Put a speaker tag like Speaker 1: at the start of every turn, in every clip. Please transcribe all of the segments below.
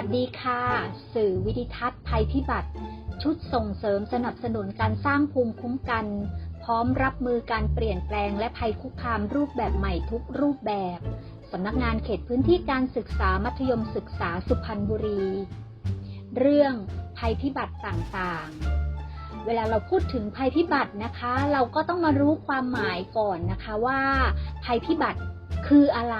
Speaker 1: วัสดีค่ะ สื่อวิดิทัศน์ภัยพิบัติ ชุดส่งเสริมสนับสนุนการสร้างภูมิคุ้มกัน พร้อมรับมือการเปลี่ยนแปลงและภัยคุกคามรูปแบบใหม่ทุกรูปแบบ สำนักงานเขตพื้นที่การศึกษามัธยมศึกษาสุพรรณบุรี เรื่องภัยพิบัติต่างๆ เวลาเราพูดถึงภัยพิบัตินะคะ เราก็ต้องมารู้ความหมายก่อนนะคะว่า ภัยพิบัติคืออะไร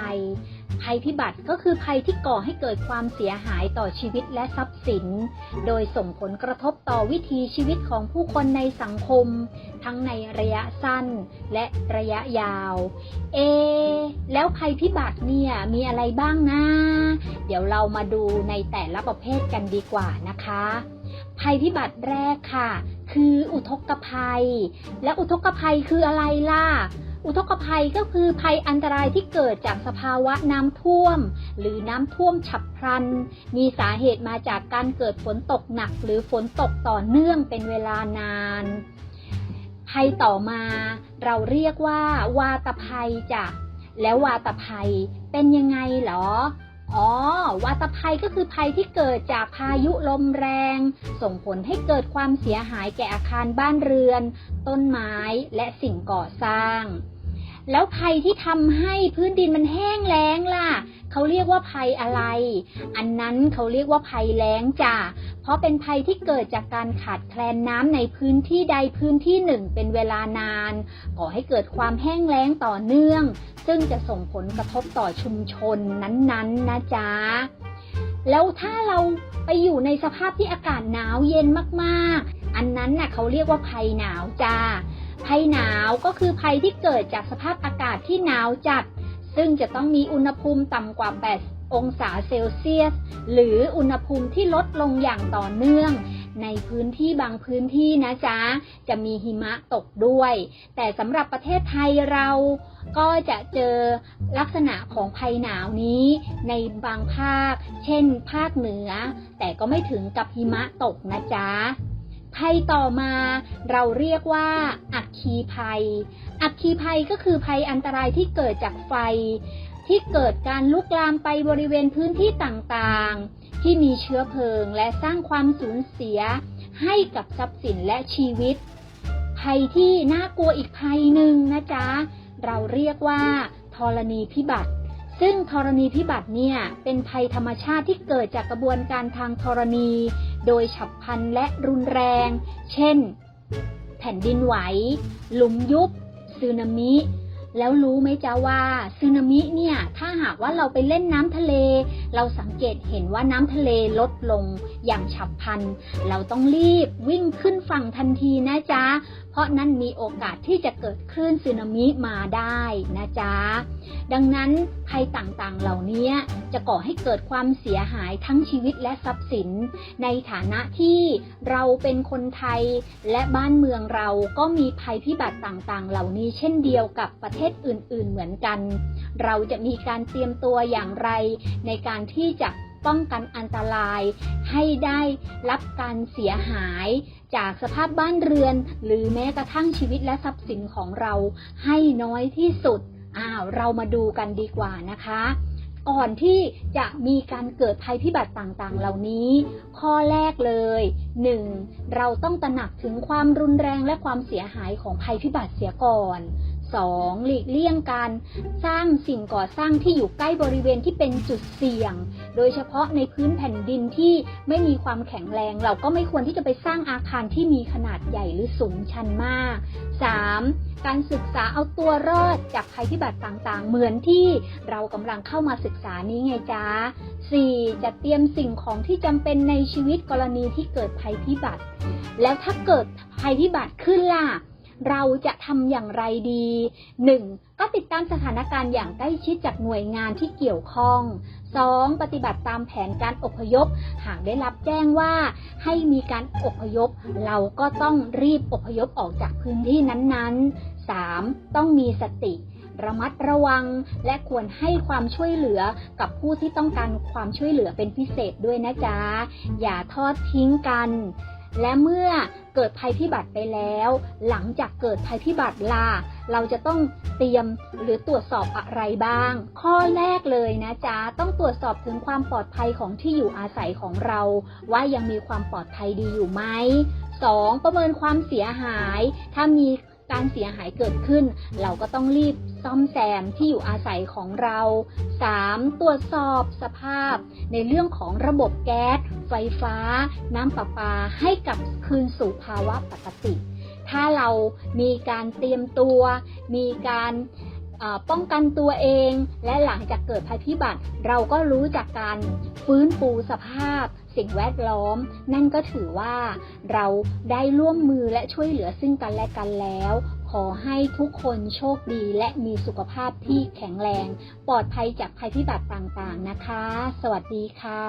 Speaker 1: ภัยพิบัติก็คือภัยที่ก่อให้เกิดความเสียหายต่อชีวิตและทรัพย์สิน โดยส่งผลกระทบต่อวิถีชีวิตของผู้คนในสังคม ทั้งในระยะสั้นและระยะยาว เอ แล้วภัยพิบัติเนี่ยมีอะไรบ้างนะ เดี๋ยวเรามาดูในแต่ละประเภทกันดีกว่านะคะ ภัยพิบัติแรกค่ะ คืออุทกภัย และอุทกภัยคืออะไรล่ะ อุทกภัยก็คือภัยอันตรายที่เกิดจากสภาวะน้ำท่วม หรือน้ำท่วมฉับพลัน มีสาเหตุมาจากการเกิดฝนตกหนัก หรือฝนตกต่อเนื่องเป็นเวลานานภัยต่อมาเราเรียกว่า วาตภัยจ้ะแล้ววาตภัยเป็นยังไงเหรอ อ๋อวาตภัยก็คือภัยที่เกิดจากพายุลมแรง ส่งผลให้เกิดความเสียหายแก่อาคารบ้านเรือน ต้นไม้และสิ่งก่อสร้าง แล้วภัยที่ทำให้พื้นดินมันแห้งแล้งล่ะ เขาเรียกว่าภัยอะไร อันนั้นเขาเรียกว่าภัยแล้งจ้ะ เพราะเป็นภัยที่เกิดจากการขาดแคลนน้ำในพื้นที่ใดพื้นที่หนึ่งเป็นเวลานาน ก่อให้เกิดความแห้งแล้งต่อเนื่อง ซึ่งจะส่งผลกระทบต่อชุมชนนั้นๆนะจ๊ะแล้วถ้าเราไปอยู่ในสภาพที่อากาศหนาวเย็นมากๆ อันนั้นน่ะเขาเรียกว่าภัยหนาวจ้าภัยหนาวก็คือภัยที่เกิดจากสภาพอากาศที่หนาวจัด ซึ่งจะต้องมีอุณหภูมิต่ำกว่า 8 องศาเซลเซียส หรืออุณหภูมิที่ลดลงอย่างต่อเนื่อง ในพื้นที่บางพื้นที่นะจ๊ะ จะมีหิมะตกด้วย แต่สำหรับประเทศไทยเราก็จะเจอลักษณะของภัยหนาวนี้ในบางภาค เช่นภาคเหนือ แต่ก็ไม่ถึงกับหิมะตกนะจ๊ะ ภัยต่อมาเราเรียกว่า อัคคีภัย อัคคีภัยก็คือภัยอันตรายที่เกิดจากไฟ ที่เกิดการลุกลามไปบริเวณพื้นที่ต่างๆ ที่มีเชื้อเพลิงและสร้างความสูญเสีย ให้กับทรัพย์สินและชีวิต ภัยที่น่ากลัวอีกภัยหนึ่งนะจ๊ะ เราเรียกว่าธรณีพิบัติซึ่งธรณีพิบัติเนี่ยเป็นภัยธรรมชาติที่เกิดจากกระบวนการทางธรณี โดยฉับพลันและรุนแรง เช่น แผ่นดินไหว หลุมยุบสึนามิ แล้วรู้ไหมจ๊ะว่าสึนามิเนี่ย ถ้าหากว่าเราไปเล่นน้ำทะเลเราสังเกตเห็นว่าน้ำทะเลลดลงอย่างฉับพลัน เราต้องรีบวิ่งขึ้นฝั่งทันทีนะจ๊ะ เพราะนั้นมีโอกาสที่จะเกิดคลื่นสึนามิมาได้นะจ๊ะ ดังนั้นภัยต่างๆเหล่านี้จะก่อให้เกิดความเสียหายทั้งชีวิตและทรัพย์สิน ในฐานะที่เราเป็นคนไทยและบ้านเมืองเราก็มีภัยพิบัติต่างๆ เหล่านี้เช่นเดียวกับประเทศอื่น ๆ เหมือนกัน เราจะมีการเตรียมตัวอย่างไรในการที่จะป้องกันอันตราย ให้ได้รับการเสียหาย จากสภาพบ้านเรือน หรือแม้กระทั่งชีวิตและทรัพย์สินของเราให้น้อยที่สุดอ้าวเรามาดูกันดีกว่านะคะก่อนที่จะมีการเกิดภัยพิบัติต่างๆ เหล่านี้ ข้อแรกเลย 1. เราต้องตระหนักถึงความรุนแรงและความเสียหายของภัยพิบัติเสียก่อน 2. หลีกเลี่ยงการสร้างสิ่งก่อสร้างที่อยู่ใกล้บริเวณที่เป็นจุดเสี่ยง โดยเฉพาะในพื้นแผ่นดินที่ไม่มีความแข็งแรง เราก็ไม่ควรที่จะไปสร้างอาคารที่มีขนาดใหญ่หรือสูงชันมาก 3. การศึกษาเอาตัวรอดจากภัยพิบัติต่างๆ เหมือนที่เรากำลังเข้ามาศึกษานี้ไงจ๊ะ 4. จะเตรียมสิ่งของที่จำเป็นในชีวิตกรณีที่เกิดภัยพิบัติ แล้วถ้าเกิดภัยพิบัติขึ้นล่ะ เราจะทำอย่างไรดี 1. ก็ติดตามสถานการณ์อย่างใกล้ชิดจากหน่วยงานที่เกี่ยวข้อง 2. ปฏิบัติตามแผนการอพยพ หากได้รับแจ้งว่า ให้มีการอพยพ เราก็ต้องรีบอพยพออกจากพื้นที่นั้นๆ 3. ต้องมีสติระมัดระวังและควรให้ความช่วยเหลือกับผู้ที่ต้องการความช่วยเหลือเป็นพิเศษด้วยนะจ๊ะ อย่าทอดทิ้งกัน และเมื่อเกิดภัยพิบัติไปแล้ว หลังจากเกิดภัยพิบัติล่ะเราจะต้องเตรียมหรือตรวจสอบอะไรบ้าง ข้อแรกเลยนะจ๊ะต้องตรวจสอบถึงความปลอดภัยของที่อยู่อาศัยของเรา ว่ายังมีความปลอดภัยดีอยู่ไหม 2. ประเมินความเสียหาย ถ้ามีการเสียหายเกิดขึ้น เราก็ต้องรีบ ซ่อมแซมที่อยู่อาศัยของเรา 3. ตรวจสอบสภาพ ในเรื่องของระบบแก๊ส ไฟฟ้า น้ำประปาให้กลับคืนสู่ภาวะปกติ ถ้าเรามีการเตรียมตัว มีการป้องกันตัวเอง และหลังจากเกิดภัยพิบัติ เราก็รู้จากการฟื้นฟูสภาพ สิ่งแวดล้อม นั่นก็ถือว่าเราได้ร่วมมือและช่วยเหลือซึ่งกันและกันแล้ว ขอให้ทุกคนโชคดีและมีสุขภาพที่แข็งแรง ปลอดภัยจากภัยพิบัติต่างๆนะคะ สวัสดีค่ะ